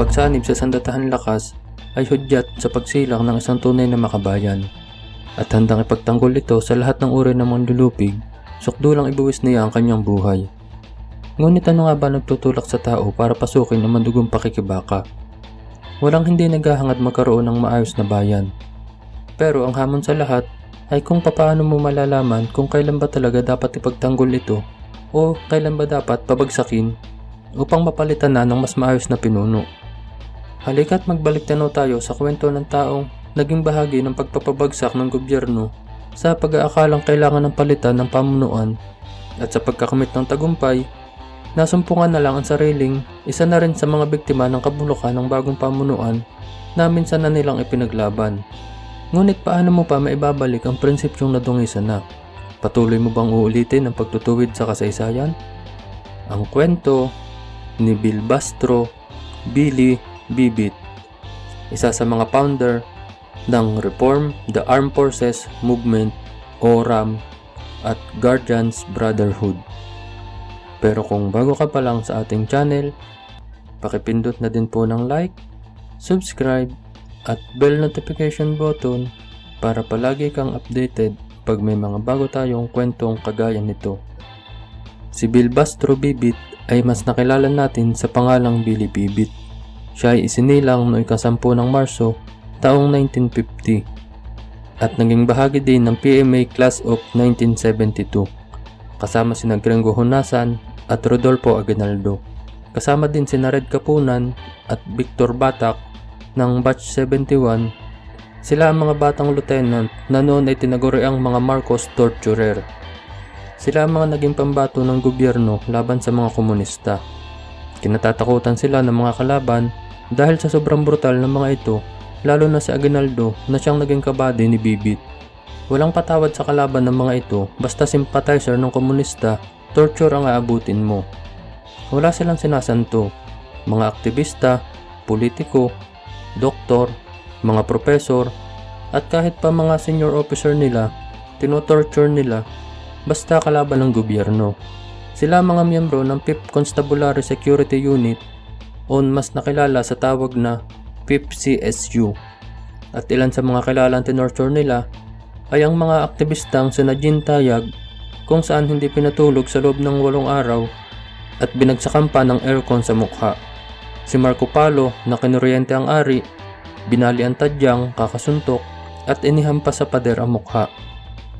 pagsanib sa sandatahan lakas ay hudyat sa pagsilang ng isang tunay na makabayan. At handang ipagtanggol ito sa lahat ng uri ng mga lulupig, sukdulang ibuwis niya ang kanyang buhay. Ngunit ano nga ba nagtutulak sa tao para pasukin ang mandugong pakikibaka? Walang hindi naghahangad magkaroon ng maayos na bayan. Pero ang hamon sa lahat ay kung papaano mo malalaman kung kailan ba talaga dapat ipagtanggol ito o kailan ba dapat pabagsakin upang mapalitan na ng mas maayos na pinuno. Halika't magbalik tanaw tayo sa kwento ng taong naging bahagi ng pagpapabagsak ng gobyerno sa pag-aakalang kailangan ng palitan ng pamunuan at sa pagkakamit ng tagumpay, nasumpungan na lang ang sariling isa na rin sa mga biktima ng kabulukan ng bagong pamunuan na minsan na nilang ipinaglaban. Ngunit paano mo pa maibabalik ang prinsipyong nadungisan na? Patuloy mo bang uulitin ang pagtutuwid sa kasaysayan? Ang kwento ni Bill Bastro, Billy Bibit, isa sa mga founder ng Reform the Armed Forces Movement o RAM at Guardians Brotherhood. Pero kung bago ka pa lang sa ating channel, pakipindot na din po ng like, subscribe, at bell notification button para palagi kang updated pag may mga bago tayong kwentong kagaya nito. Si Bill Bastro Bibit ay mas nakilala natin sa pangalang Billy Bibit. Siya ay isinilang noong ikasampu ng Marso taong 1950 at naging bahagi din ng PMA Class of 1972 kasama si Gringo Hunasan at Rodolfo Aguinaldo. Kasama din si Red Kapunan at Victor Batak ng Batch 71. Sila ang mga batang lieutenant na noon ay tinaguri ang mga Marcos Torturer. Sila ang mga naging pambato ng gobyerno laban sa mga komunista. Kinatatakutan sila ng mga kalaban dahil sa sobrang brutal ng mga ito, lalo na si Aguinaldo na siyang naging kabady ni Bibit. Walang patawad sa kalaban ng mga ito basta sympathizer ng komunista, torture ang aabutin mo. Wala silang sinasanto. Mga aktivista, politiko, doktor, mga profesor, at kahit pa mga senior officer nila, tinotorture nila basta kalaban ng gobyerno. Sila mga miyembro ng 5th Constabulary Security Unit o mas nakilala sa tawag na 5th CSU. At ilan sa mga kilalang tinorture nila ay ang mga aktivistang sina Jean Tayag kung saan hindi pinatulog sa loob ng walong araw at binagsakan pa ng aircon sa mukha. Si Marco Palo na kinuryente ang ari, binali ang tadyang kakasuntok at inihampas sa pader ang mukha.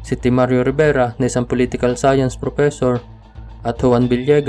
Si Timario Rivera na isang political science professor at Juan Villegas